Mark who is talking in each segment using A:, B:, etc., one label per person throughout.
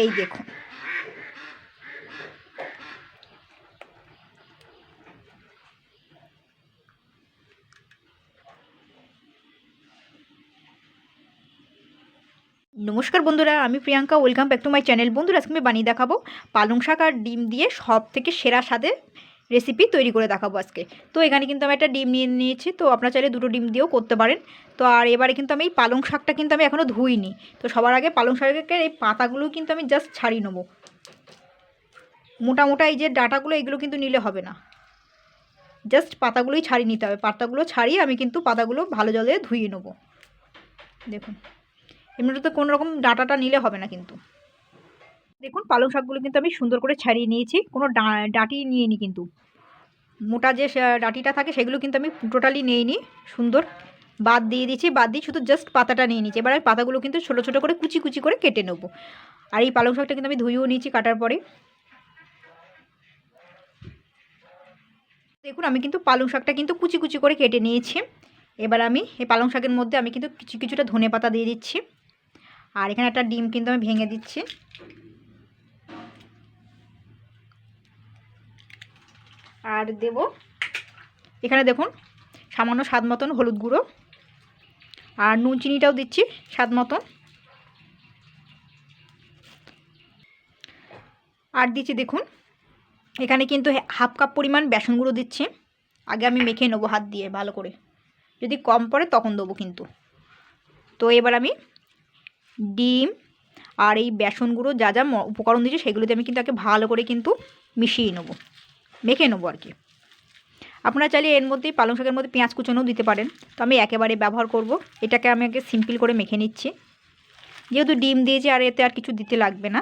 A: এই দেখুন। নমস্কার বন্ধুরা, আমি Priyanka welcome back to my channel বন্ধুরা, আজকে আমি বানিয়ে দেখাবো পালং শাক আর ডিম দিয়ে সব থেকে সেরা স্বাদে রেসিপি তৈরি করে দেখাবো আজকে। তো এখানে কিন্তু আমি একটা ডিম নিয়ে নিয়েছি, তো আপনারা চাইলে দুটো ডিম দিয়েও করতে পারেন। তো আর এবারে কিন্তু আমি এই পালং শাকটা কিন্তু আমি এখনও ধুইনি। তো সবার আগে পালং শাকের এই পাতাগুলো কিন্তু আমি জাস্ট ছাড়িয়ে নেব। মোটা মোটা এই যে ডাটাগুলো, এগুলো কিন্তু নিলে হবে না। জাস্ট পাতাগুলোই ছাড়িয়ে নিতে হবে। পাতাগুলো ছাড়িয়ে আমি কিন্তু পাতাগুলো ভালো জলে ধুয়ে নেব। দেখুন, এমনিতে কোনো রকম ডাটাটা নিলে হবে না কিন্তু। দেখুন, পালং শাকগুলো কিন্তু আমি সুন্দর করে ছাড়িয়ে নিয়েছি। কোনো ডাঁটি নিয়ে কিন্তু। মোটা যে ডাঁটিটা থাকে সেগুলো কিন্তু আমি টোটালি নিয়ে নিই সুন্দর বাদ দিয়ে দিয়েছি, বাদ দিয়ে শুধু জাস্ট পাতাটা নিয়ে নিচ্ছি এবার পাতাগুলো কিন্তু ছোটো ছোটো করে কুচি কুচি করে কেটে নেব। আর এই পালং শাকটা কিন্তু আমি ধুয়েও নিয়েছি কাটার পরে। দেখুন, আমি কিন্তু পালং শাকটা কিন্তু কুচি কুচি করে কেটে নিয়েছি। এবার আমি এই পালং শাকের মধ্যে আমি কিন্তু কিছু, কিছুটা ধনে পাতা দিয়ে দিচ্ছি। আর এখানে একটা ডিম কিন্তু আমি ভেঙে দিচ্ছি। আর দেব এখানে দেখুন, সামান্য স্বাদ মতন হলুদ গুঁড়ো। আর নুন চিনিটাও দিচ্ছি, স্বাদ মতন। আর দিচ্ছি দেখুন, এখানে কিন্তু হাফ কাপ পরিমাণ বেসন গুঁড়ো দিচ্ছি। আগে আমি মেখে নেব হাত দিয়ে ভালো করে। যদি কম পড়ে তখন দেবো কিন্তু। তো এবার আমি ডিম আর এই বেসন গুঁড়ো যা যা উপকরণ দিয়েছি সেগুলোতে আমি কিন্তু আগে ভালো করে কিন্তু মিশিয়ে নেব। মেখে নেব আর কি। আপনারা চাইলে এর মধ্যে পালং শাকের মধ্যে পেঁয়াজ কুচোনোও দিতে পারেন। তো আমি একেবারে ব্যবহার করব। এটাকে আমি আগে সিম্পল করে মেখে নিচ্ছি। যেহেতু ডিম দিয়েছি আর এতে আর কিছু দিতে লাগবে না,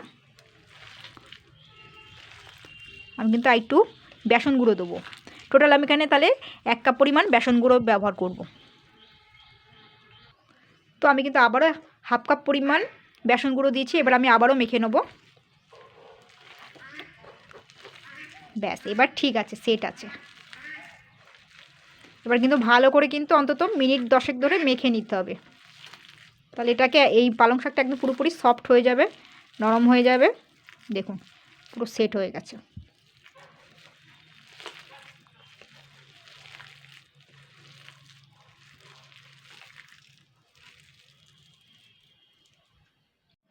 A: আমি কিন্তু একটু বেসন গুঁড়ো দেবো। টোটাল আমি এখানে তাহলে এক কাপ পরিমাণ বেসন গুঁড়ো ব্যবহার করব। তো আমি কিন্তু আবারও হাফ কাপ পরিমাণ বেসন গুঁড়ো দিয়েছি, এবার আমি আবারও মেখে নেব। ব্যাস, এবার ঠিক আছে সেট আছে। এবার কিন্তু ভালো করে কিন্তু অন্তত মিনিট দশেক ধরে মেখে নিতে হবে। তাহলে এটাকে এই পালং শাকটা একদম পুরোপুরি সফট হয়ে যাবে, নরম হয়ে যাবে। দেখুন, পুরো সেট হয়ে গেছে।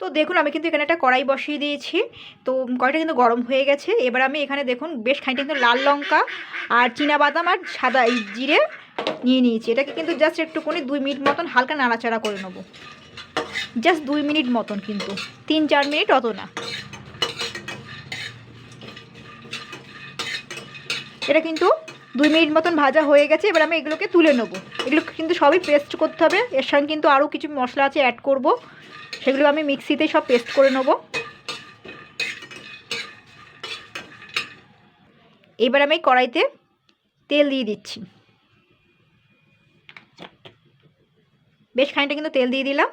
A: তো দেখুন, আমি কিন্তু এখানে একটা কড়াই বসিয়ে দিয়েছি। তো কড়াইটা কিন্তু গরম হয়ে গেছে। এবার আমি এখানে দেখুন, বেশ খানিকটা কিন্তু লাল লঙ্কা আর বাদাম আর সাদা এই জিরে নিয়ে নিয়েছি। এটাকে কিন্তু জাস্ট একটুখানি দুই মিনিট মতন হালকা নাড়াচাড়া করে নেব। জাস্ট দুই মিনিট মতন কিন্তু, তিন চার মিনিট অত না। এটা কিন্তু দুই মিনিট মতন ভাজা হয়ে গেছে। এবার আমি এগুলোকে তুলে নেব। এগুলো কিন্তু সবই পেস্ট করতে হবে। এর সঙ্গে কিন্তু আরও কিছু মশলা আছে অ্যাড করব। সেগুলো আমি মিক্সিতে সব পেস্ট করে নেব। এবার আমি কড়াইতে তেল দিয়ে দিচ্ছি। বেশ খানিকটা কিন্তু তেল দিয়ে দিলাম।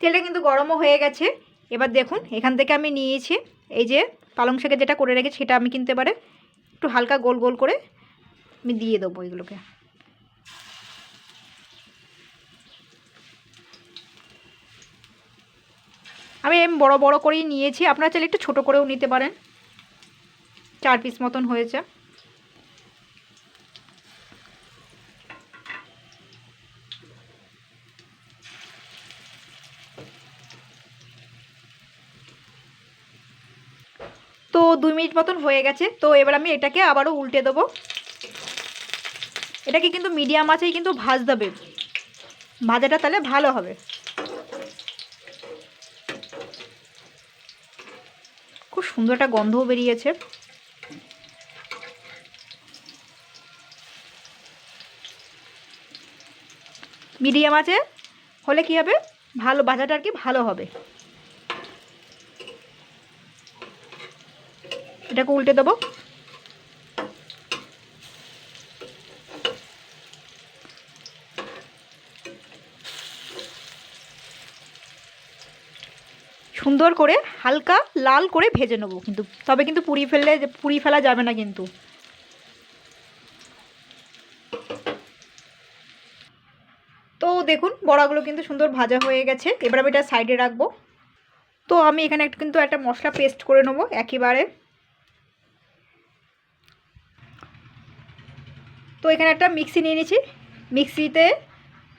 A: তেলটা কিন্তু গরমও হয়ে গেছে। এবার দেখুন, এখান থেকে আমি নিয়েছি এই যে পালং শাকে যেটা করে রেখেছি সেটা আমি কিন্তু এবারে একটু হালকা গোল গোল করে আমি দিয়ে দেবো এগুলোকে। আমি এম বড় বড় করেই নিয়েছি। আপনারা চাইলে একটু ছোটো করেও নিতে পারেন। চার পিস মতন হয়েছে। তো দুই মিনিট মতন হয়ে গেছে। তো এবার আমি এটাকে আবারও উল্টে দেবো। এটাকে কিন্তু মিডিয়াম আছেই কিন্তু ভাজতে হবে। ভাজাটা তাহলে ভালো হবে। সুন্দর একটা গন্ধও বেরিয়েছে। মিডিয়াম আছে, হলে কি হবে? ভালো ভাজাটা আর কি ভালো হবে। এটাকে উল্টে দেবো। সুন্দর করে হালকা লাল করে ভেজে নেব কিন্তু, তবে কিন্তু পুরি ফেললে পুরি ফেলা যাবে না কিন্তু। তো দেখুন, বড়াগুলো কিন্তু সুন্দর ভাজা হয়ে গেছে। এবার আমি এটা সাইডে রাখব। তো আমি এখানে একটু কিন্তু একটা মশলা পেস্ট করে নেব একেবারে। তো এখানে একটা মিক্সি নিয়ে নিয়েছি। মিক্সিতে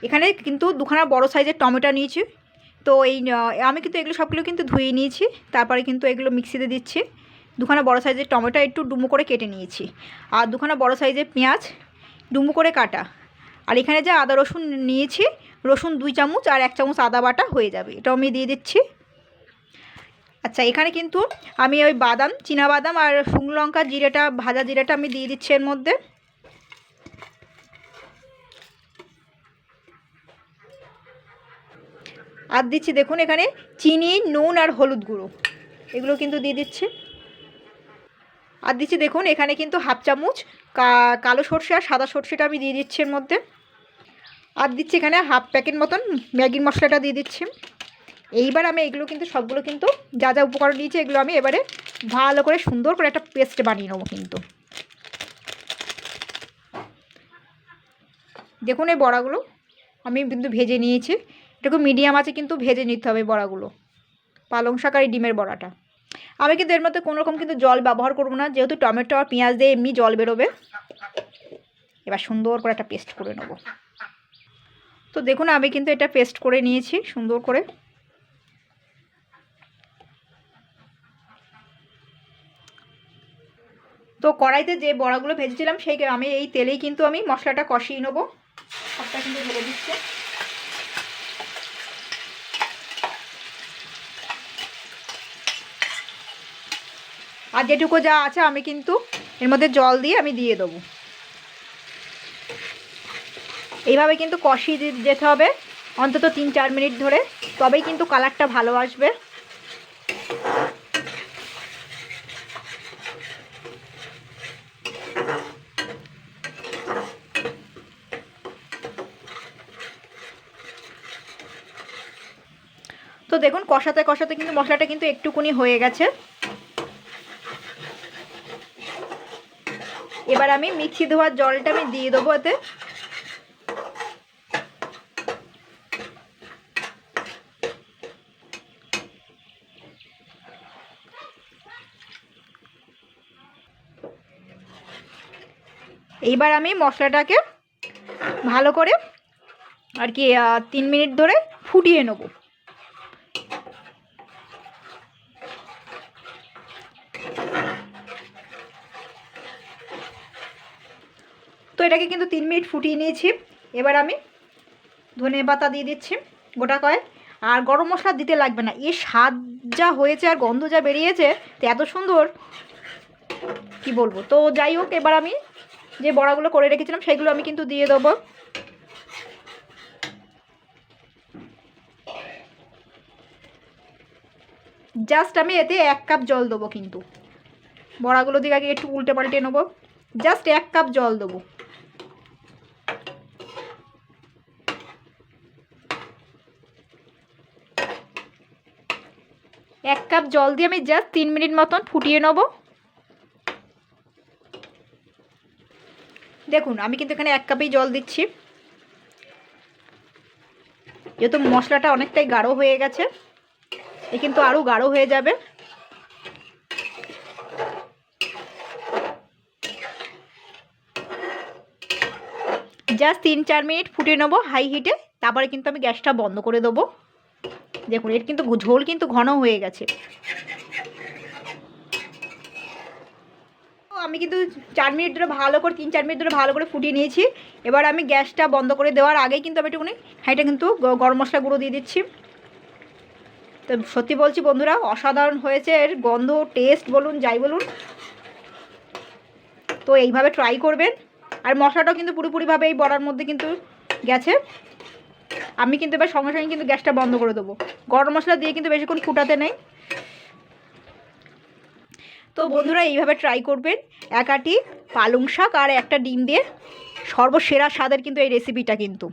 A: এখানে কিন্তু দুখানা বড় সাইজের টমেটো নিয়েছি। তো এই আমি কিন্তু এগুলো সবগুলো কিন্তু ধুয়ে নিয়েছি, তারপরে কিন্তু এগুলো মিক্সিতে দিচ্ছি। দুখানা বড় সাইজের টমেটো একটু ডুমো করে কেটে নিয়েছি। আর দুখানা বড় সাইজের পেঁয়াজ ডুমো করে কাটা। আর এখানে যে আদা রসুন নিয়েছি, রসুন দুই চামচ আর এক চামচ আদা বাটা হয়ে যাবে, এটাও আমি দিয়ে দিচ্ছি। আচ্ছা এখানে কিন্তু আমি ওই বাদাম বাদাম আর শুকনো লঙ্কা, জিরেটা, ভাজা জিরেটা আমি দিয়ে দিচ্ছি এর মধ্যে। আর দিচ্ছি দেখুন এখানে চিনি, নুন আর হলুদ গুঁড়ো। এগুলো কিন্তু দিয়ে দিচ্ছে। আর দিচ্ছি দেখুন এখানে কিন্তু হাফ চামচ কালো সর্ষে আর সাদা সর্ষেটা আমি দিয়ে দিচ্ছি এর মধ্যে। আর দিচ্ছি এখানে হাফ প্যাকেট মতন ম্যাগির মশলাটা দিয়ে দিচ্ছি। এইবার আমি এগুলো কিন্তু, সবগুলো কিন্তু যা যা উপকরণ দিয়েছি এগুলো আমি এবারে ভালো করে সুন্দর করে একটা পেস্ট বানিয়ে নেব কিন্তু। দেখুন এই বড়াগুলো আমি কিন্তু ভেজে নিয়েছি। এটাকে মিডিয়াম আছে কিন্তু ভেজে নিতে হবে বড়াগুলো। পালং শাক আর ডিমের বড়াটা। আমি কিন্তু এর মধ্যে কোনো রকম কিন্তু জল ব্যবহার করব না, যেহেতু টমেটো আর পেঁয়াজ দিয়ে এমনি জল বেরোবে। এবার সুন্দর করে একটা পেস্ট করে নেব। তো দেখুন, আমি কিন্তু এটা পেস্ট করে নিয়েছি সুন্দর করে। তো কড়াইতে যে বড়াগুলো ভেজেছিলাম, সেই আমি এই তেলেই কিন্তু আমি মশলাটা কষিয়ে নেব। সবটা কিন্তু ঢেলে দিচ্ছে। আর যেটুকু যা আছে আমি কিন্তু এর মধ্যে জল দিয়ে আমি দিয়ে দেবো। এইভাবে কিন্তু কষিয়ে যেতে হবে অন্তত তিন চার মিনিট ধরে, তবেই কিন্তু কালারটা ভালো আসবে। তো দেখুন, কষাতে কষাতে কিন্তু মশলাটা কিন্তু একটুকুনি হয়ে গেছে। এবার আমি মিক্সি ধোয়ার জলটা আমি দিয়ে দেবো এতে এইবার আমি মশলাটাকে ভালো করে আর কি তিন মিনিট ধরে ফুটিয়ে নেব। তো এটাকে কিন্তু তিন মিনিট ফুটিয়ে নিয়েছি। এবার আমি ধনে পাতা দিয়ে দিচ্ছি গোটা কয়েক। আর গরম মশলা দিতে লাগবে না। এর স্বাদ যা হয়েছে আর গন্ধ যা বেরিয়েছে, তো এত সুন্দর। কি বলব? তো যাই হোক, এবার আমি যে বড়াগুলো করে রেখেছিলাম, সেগুলো আমি কিন্তু দিয়ে দেবো। জাস্ট আমি এতে এক কাপ জল দেবো কিন্তু। বড়াগুলো দিকে আগে একটু উল্টে পাল্টে নেব। জাস্ট এক কাপ জল দেবো। এক কাপ জল দিয়ে আমি জাস্ট তিন মিনিট মতন ফুটিয়ে নেব। দেখুন, আমি কিন্তু এখানে এক কাপেই জল দিচ্ছি। যেহেতু মশলাটা অনেকটাই গাঢ় হয়ে গেছে, এ কিন্তু আরও গাঢ় হয়ে যাবে। জাস্ট তিন চার মিনিট ফুটিয়ে নেব হাই হিটে, তারপরে কিন্তু আমি গ্যাসটা বন্ধ করে দেবো। দেখুন, এর কিন্তু ঝোল কিন্তু ঘন হয়ে গেছে। আমি কিন্তু চার মিনিট ধরে ভালো করে, তিন চার মিনিট ধরে ভালো করে ফুটিয়ে নিয়েছি। এবার আমি গ্যাসটা বন্ধ করে দেওয়ার আগেই কিন্তু আমি একটুখানি হাইটা কিন্তু গরম মশলা গুঁড়ো দিয়ে দিচ্ছি। তো সত্যি বলছি বন্ধুরা, অসাধারণ হয়েছে, এর গন্ধ টেস্ট বলুন, যাই বলুন। তো এইভাবে ট্রাই করবেন। আর মশলাটাও কিন্তু পুরোপুরিভাবে এই বড়ার মধ্যে কিন্তু গেছে। আমি কিন্তু এবার সঙ্গে সঙ্গে কিন্তু গ্যাসটা বন্ধ করে দেবো। গরম মশলা দিয়ে কিন্তু বেশিক্ষণ ফুটাতে নেই। তো বন্ধুরা, এইভাবে ট্রাই করবেন। একাটি পালং শাক আর একটা ডিম দিয়ে সর্বসেরা স্বাদের কিন্তু এই রেসিপিটা কিন্তু।